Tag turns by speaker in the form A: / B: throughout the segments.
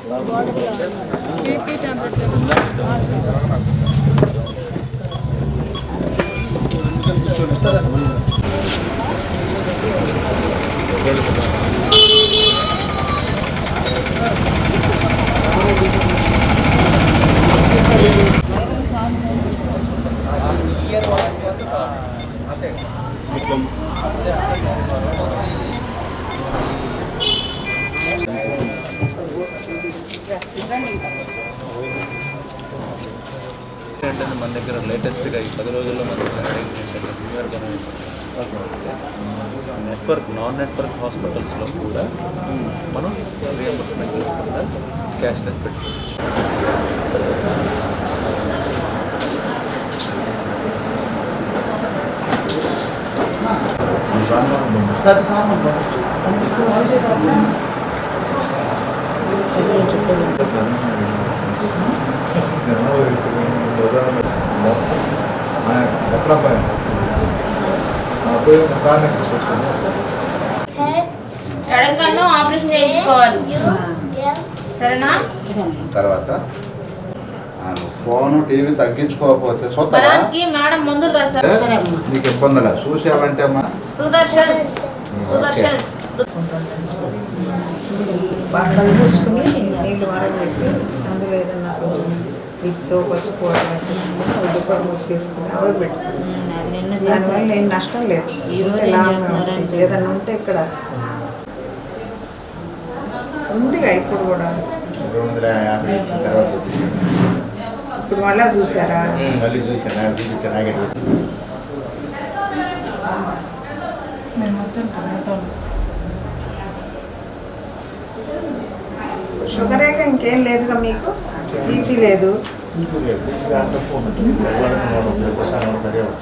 A: మొన్నే చూపించుకుని బాడీలో బీపీ టాబ్లెట్లు
B: ఏంటంటే మన దగ్గర లేటెస్ట్గా ఈ పది రోజుల్లో మన నెట్వర్క్ నాన్ నెట్వర్క్ హాస్పిటల్స్లో కూడా మనం రియంబర్స్మెంట్ లేకుండా క్యాష్లెస్ పెట్టుకోవచ్చు.
C: ఎక్కడ అబ్బాయి. పోయి సార్ ఎక్కించుకొచ్చుకున్నాను
D: ఎడంకన్ను ఆపరేషన్ చేయించుకోవాలి. సరేనా?
E: తర్వాత ఫోన్ టీవీ తగ్గించుకోకపోతే
D: మేడం మందులు రాశారు
E: నీకు ఇబ్బంది లేదు. చూసావంటే అమ్మా.
D: సుదర్శన్. సుదర్శన్.
F: మూసుకుని నీళ్ళు వరగబెట్టి అందులో ఏదన్నా కొంచెం విక్స్ పసుపు అట్లా తీసుకుని ఉద్దు కూడా మూసుకేసుకుని అవర్ పెట్టుకుని దానివల్ల ఏం నష్టం లేదు. ఉంటుంది ఏదన్నా ఉంటే ఇక్కడ ఉందిగా ఇప్పుడు కూడా. ఇప్పుడు మళ్ళా చూసారా?
C: మళ్ళీ చూసాను
F: షుగరేగా ఇంకేం లేదుగా మీకు? బీపీ లేదు.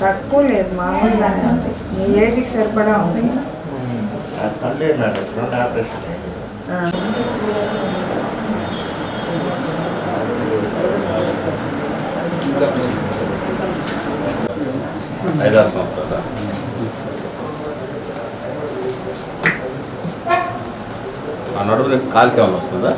F: తక్కువ లేదు. మామూలుగానే ఉంది. మీ ఏజ్కి సరిపడా ఉంది.
G: ఐదారు సంవత్సరాల ఆ నడుము కాలుకి ఏమైనా వస్తుందా?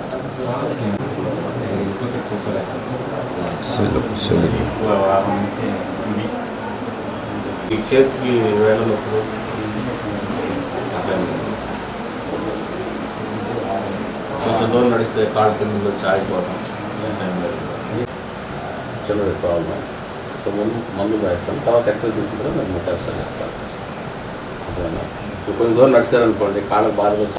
G: ఈ చేతికి వేళ్ళ నొప్పులు కొంచెం దూరం నడిస్తే కాళ్ళు తిరుగులో చాయిపోవడం చిన్నది ప్రాబ్లం సో ముందు మందు వేస్తాను తర్వాత ఎక్సర్సైజ్ తీసిన తర్వాత నేను ఎక్సర్సైజ్ చేస్తాను కొంచెం దూరం నడిచారనుకోండి కాళ్ళకు బాగా వచ్చి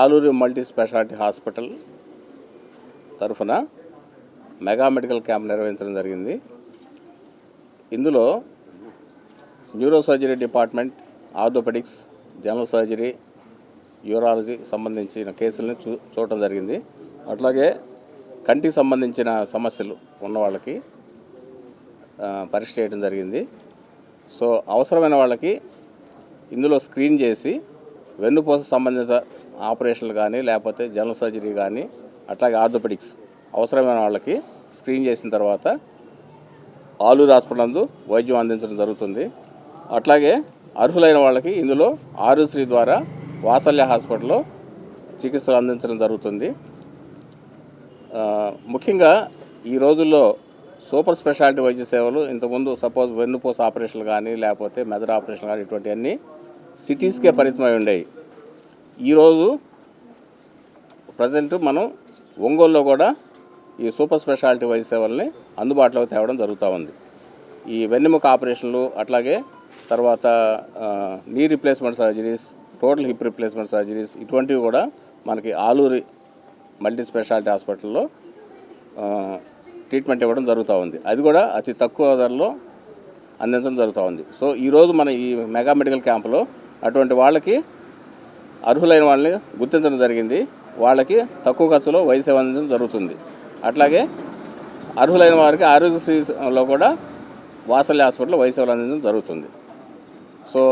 G: ఆలూరు మల్టీ స్పెషాలిటీ హాస్పిటల్ తరఫున మెగా మెడికల్ క్యాంప్ నిర్వహించడం జరిగింది. ఇందులో neuro surgery department orthopaedics general surgery urology సంబంధించిన కేసులను చూ చూడటం జరిగింది. అట్లాగే కంటికి సంబంధించిన సమస్యలు ఉన్న వాళ్ళకి పరీక్ష చేయడం జరిగింది. సో అవసరమైన వాళ్ళకి ఇందులో స్క్రీన్ చేసి వెన్నుపూస సంబంధిత ఆపరేషన్లు కానీ లేకపోతే జనరల్ సర్జరీ కానీ అట్లాగే ఆర్థోపెడిక్స్ అవసరమైన వాళ్ళకి స్క్రీన్ చేసిన తర్వాత ఆలూరు హాస్పిటల్ నందు వైద్యం అందించడం జరుగుతుంది. అట్లాగే అర్హులైన వాళ్ళకి ఇందులో ఆరోశ్రీ ద్వారా వాసల్య హాస్పిటల్లో చికిత్సలు అందించడం జరుగుతుంది. ముఖ్యంగా ఈ రోజుల్లో సూపర్ స్పెషాలిటీ వైద్య సేవలు ఇంతకుముందు సపోజ్ వెన్నుపూస ఆపరేషన్లు కానీ లేకపోతే మెదడు ఆపరేషన్ కానీ ఇటువంటివన్నీ సిటీస్కే పరిమితమై ఉండేవి ఈరోజు ప్రజెంట్ మనం ఒంగోలులో కూడా ఈ సూపర్ స్పెషాలిటీ వైద్య సేవల్ని అందుబాటులోకి తేవడం జరుగుతూ ఉంది. ఈ వెన్నెముక ఆపరేషన్లు అట్లాగే తర్వాత knee replacement surgeries total hip replacement surgeries ఇటువంటివి కూడా మనకి ఆలూరి మల్టీ స్పెషాలిటీ హాస్పిటల్లో ట్రీట్మెంట్ ఇవ్వడం జరుగుతూ ఉంది. అది కూడా అతి తక్కువ ధరలో అందించడం జరుగుతూ ఉంది. సో ఈరోజు మన ఈ మెగా మెడికల్ క్యాంపులో అటువంటి వాళ్ళకి అర్హులైన వాళ్ళని గుర్తించడం జరిగింది. వాళ్ళకి తక్కువ ఖర్చులో వైద్య సేవ అందించడం జరుగుతుంది. అట్లాగే అర్హులైన వారికి ఆరోగ్యశ్రీలో కూడా వాసల్య హాస్పిటల్లో వైద్య సేవలు అందించడం జరుగుతుంది. సో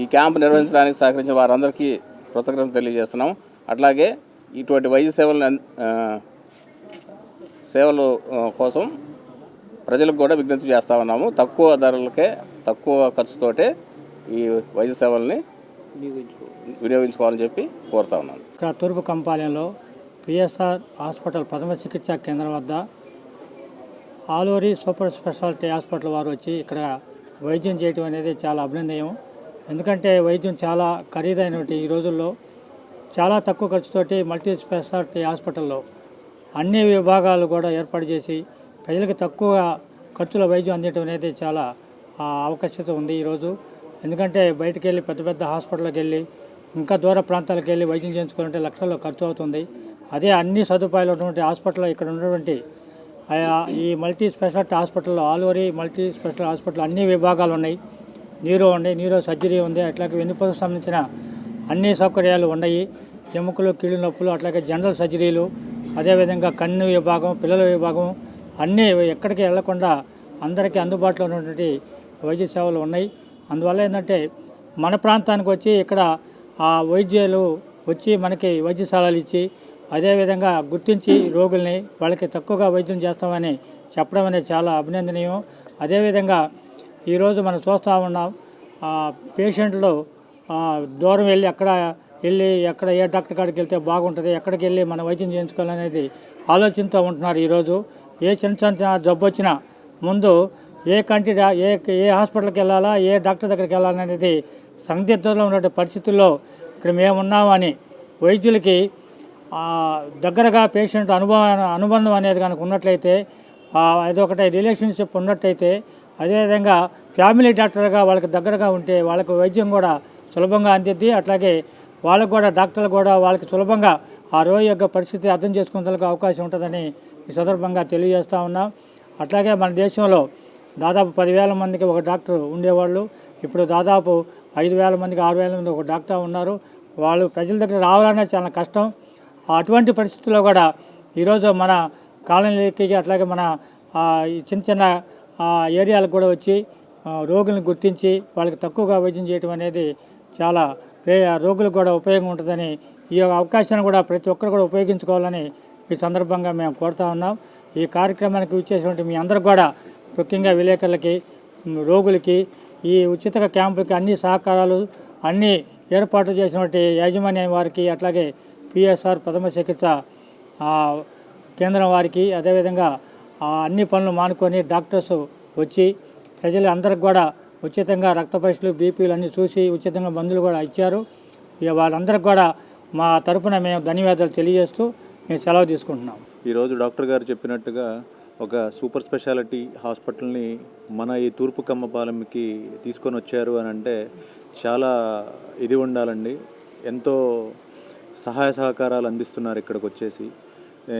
G: ఈ క్యాంప్ నిర్వహించడానికి సహకరించిన వారందరికీ కృతజ్ఞతలు తెలియజేస్తున్నాం. అట్లాగే ఇటువంటి వైద్య సేవలను సేవలు కోసం ప్రజలకు కూడా విజ్ఞప్తి చేస్తా ఉన్నాము. తక్కువ ధరలకే తక్కువ ఖర్చుతోటే ఈ వైద్య సేవల్ని వినియోగించుకోవాలని చెప్పి కోరుతా ఉన్నాను.
H: ఇక్కడ తూర్పు కంపాలెంలో పిఎస్ఆర్ హాస్పిటల్ ప్రథమ చికిత్సా కేంద్రం వద్ద ఆలూరి సూపర్ స్పెషాలిటీ హాస్పిటల్ వారు వచ్చి ఇక్కడ వైద్యం చేయటం అనేది చాలా అభినందనీయం. ఎందుకంటే వైద్యం చాలా ఖరీదైనటువంటి ఈ రోజుల్లో చాలా తక్కువ ఖర్చుతోటి మల్టీ స్పెషాలిటీ హాస్పిటల్లో అన్ని విభాగాలు కూడా ఏర్పాటు చేసి ప్రజలకు తక్కువ ఖర్చుల వైద్యం అందించడం అనేది చాలా ఆ, అవకాశత ఉంది ఈరోజు ఎందుకంటే బయటకు వెళ్ళి పెద్ద పెద్ద హాస్పిటల్కి వెళ్ళి ఇంకా దూర ప్రాంతాలకు వెళ్ళి వైద్యం చేయించుకోవాలంటే లక్షల్లో ఖర్చు అవుతుంది. అదే అన్ని సదుపాయాలు ఉన్నటువంటి హాస్పిటల్ ఇక్కడ ఉన్నటువంటి ఈ మల్టీ స్పెషాలిటీ హాస్పిటల్లో ఆల్వరీ మల్టీ స్పెషల్ హాస్పిటల్ అన్ని విభాగాలు ఉన్నాయి. నీరో ఉంది నీరో సర్జరీ ఉంది అట్లాగే వెన్నుపూసకు సంబంధించిన అన్ని సౌకర్యాలు ఉన్నాయి. ఎముకలు కీళ్ళు నొప్పులు అట్లాగే జనరల్ సర్జరీలు అదేవిధంగా కన్ను విభాగం పిల్లల విభాగం అన్నీ ఎక్కడికి వెళ్ళకుండా అందరికీ అందుబాటులో ఉన్నటువంటి వైద్య సేవలు ఉన్నాయి. అందువల్ల ఏంటంటే మన ప్రాంతానికి వచ్చి ఇక్కడ ఆ వైద్యులు వచ్చి మనకి వైద్యశాలలు ఇచ్చి అదేవిధంగా గుర్తించి రోగుల్ని వాళ్ళకి తక్కువగా వైద్యం చేస్తామని చెప్పడం అనేది చాలా అభినందనీయం. అదేవిధంగా ఈరోజు మనం చూస్తూ ఉన్నాం ఆ, పేషెంట్లు దూరం వెళ్ళి అక్కడ వెళ్ళి ఎక్కడ ఏ డాక్టర్ కాడికి వెళ్తే బాగుంటుంది ఎక్కడికి వెళ్ళి మన వైద్యం చేయించుకోవాలనేది ఆలోచనతో ఉంటున్నారు ఈరోజు. ఏ చిన్న చిన్న జబ్బు వచ్చినా ముందు ఏ కంటి ఏ ఏ హాస్పిటల్కి వెళ్ళాలా ఏ డాక్టర్ దగ్గరికి వెళ్ళాలనేది సందిగ్ధంలో ఉన్న పరిస్థితుల్లో ఇక్కడ మేము ఉన్నామని వైద్యులకి దగ్గరగా పేషెంట్ అనుభవం అనుబంధం అనేది కనుక ఉన్నట్లయితే అదొకటి రిలేషన్షిప్ ఉన్నట్టయితే అదేవిధంగా ఫ్యామిలీ డాక్టర్గా వాళ్ళకి దగ్గరగా ఉంటే వాళ్ళకి వైద్యం కూడా సులభంగా అందిద్ది. అట్లాగే వాళ్ళకు కూడా డాక్టర్లు కూడా వాళ్ళకి సులభంగా ఆ రోగి యొక్క పరిస్థితి అర్థం చేసుకునేందుకు అవకాశం ఉంటుందని ఈ సందర్భంగా తెలియజేస్తూ ఉన్నాం. అట్లాగే మన దేశంలో దాదాపు పదివేల మందికి ఒక డాక్టర్ ఉండేవాళ్ళు. ఇప్పుడు దాదాపు ఐదు వేల మందికి ఆరు వేల మంది ఒక డాక్టర్ ఉన్నారు. వాళ్ళు ప్రజల దగ్గర రావాలనే చాలా కష్టం. అటువంటి పరిస్థితుల్లో కూడా ఈరోజు మన కాలనీలకి అట్లాగే మన చిన్న చిన్న ఏరియాలకు కూడా వచ్చి రోగులను గుర్తించి వాళ్ళకి తక్కువగా వైద్యం చేయడం అనేది చాలా పే- రోగులకు కూడా ఉపయోగం ఉంటుందని ఈ యొక్క అవకాశాన్ని కూడా ప్రతి ఒక్కరు కూడా ఉపయోగించుకోవాలని ఈ సందర్భంగా మేము కోరుతా ఉన్నాం. ఈ కార్యక్రమానికి ఇచ్చేసినటువంటి మీ అందరికి కూడా ముఖ్యంగా విలేకరులకి రోగులకి ఈ ఉచిత క్యాంపులకి అన్ని సహకారాలు అన్ని ఏర్పాట్లు చేసినటువంటి యాజమాన్యం వారికి అట్లాగే పిఎస్ఆర్ ప్రథమ చికిత్స కేంద్రం వారికి అదేవిధంగా అన్ని పనులు మానుకొని డాక్టర్స్ వచ్చి ప్రజలు అందరికి కూడా ఉచితంగా రక్త పరీక్షలు బీపీలు అన్నీ చూసి ఉచితంగా మందులు కూడా ఇచ్చారు. ఇక వాళ్ళందరికి కూడా మా తరపున మేము ధన్యవాదాలు తెలియజేస్తూ మేము సెలవు తీసుకుంటున్నాం.
B: ఈరోజు డాక్టర్ గారు చెప్పినట్టుగా ఒక సూపర్ స్పెషాలిటీ హాస్పిటల్ని మన ఈ తూర్పు కమ్మపాలెంకి తీసుకొని వచ్చారు అని అంటే చాలా ఇది ఉండాలండి. ఎంతో సహాయ సహకారాలు అందిస్తున్నారు ఇక్కడికి వచ్చేసి.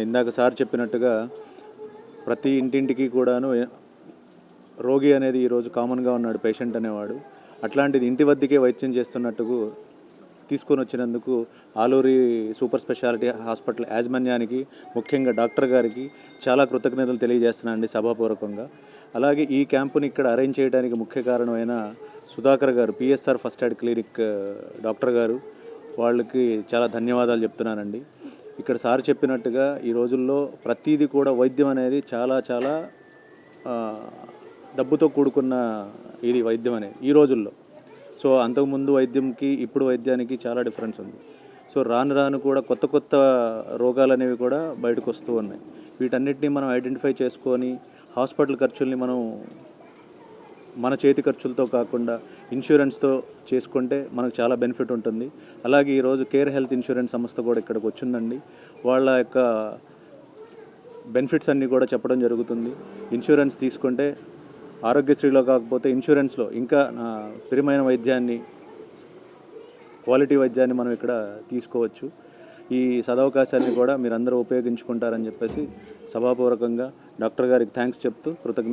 B: ఇందాక సార్ చెప్పినట్టుగా ప్రతి ఇంటింటికి కూడాను రోగి అనేది ఈరోజు కామన్గా ఉన్నాడు పేషెంట్ అనేవాడు. అట్లాంటిది ఇంటి వద్దకే వైద్యం చేస్తున్నట్టుకు తీసుకొని వచ్చినందుకు ఆలూరి సూపర్ స్పెషాలిటీ హాస్పిటల్ యాజమాన్యానికి ముఖ్యంగా డాక్టర్ గారికి చాలా కృతజ్ఞతలు తెలియజేస్తున్నానండి సభాపూర్వకంగా. అలాగే ఈ క్యాంపుని ఇక్కడ అరేంజ్ చేయడానికి ముఖ్య కారణమైన Sudhakar garu PSR first aid clinic doctor garu. వాళ్ళకి చాలా ధన్యవాదాలు చెప్తున్నానండి. ఇక్కడ సార్ చెప్పినట్టుగా ఈ రోజుల్లో ప్రతిదీ కూడా వైద్యం అనేది చాలా చాలా డబ్బుతో కూడుకున్న ఇది వైద్యం అనేది ఈ రోజుల్లో. సో అంతకుముందు వైద్యంకి ఇప్పుడు వైద్యానికి చాలా డిఫరెన్స్ ఉంది. సో రాను రాను కూడా కొత్త కొత్త రోగాలు అనేవి కూడా బయటకు వస్తూ ఉన్నాయి. వీటన్నిటిని మనం ఐడెంటిఫై చేసుకొని హాస్పిటల్ ఖర్చుల్ని మనం మన చేతి ఖర్చులతో కాకుండా ఇన్సూరెన్స్తో చేసుకుంటే మనకు చాలా బెనిఫిట్ ఉంటుంది. అలాగే ఈరోజు కేర్ హెల్త్ ఇన్సూరెన్స్ సంస్థ కూడా ఇక్కడికి వచ్చిందండి. వాళ్ళ యొక్క బెనిఫిట్స్ అన్నీ కూడా చెప్పడం జరుగుతుంది. ఇన్సూరెన్స్ తీసుకుంటే ఆరోగ్యశ్రీలో కాకపోతే ఇన్సూరెన్స్లో ఇంకా ఆ, ప్రియమైన వైద్యాన్ని క్వాలిటీ వైద్యాన్ని మనం ఇక్కడ తీసుకోవచ్చు. ఈ సదవకాశాన్ని కూడా మీరందరూ ఉపయోగించుకుంటారని చెప్పేసి సభాపూర్వకంగా డాక్టర్ గారికి థ్యాంక్స్ చెప్తూ కృతజ్ఞత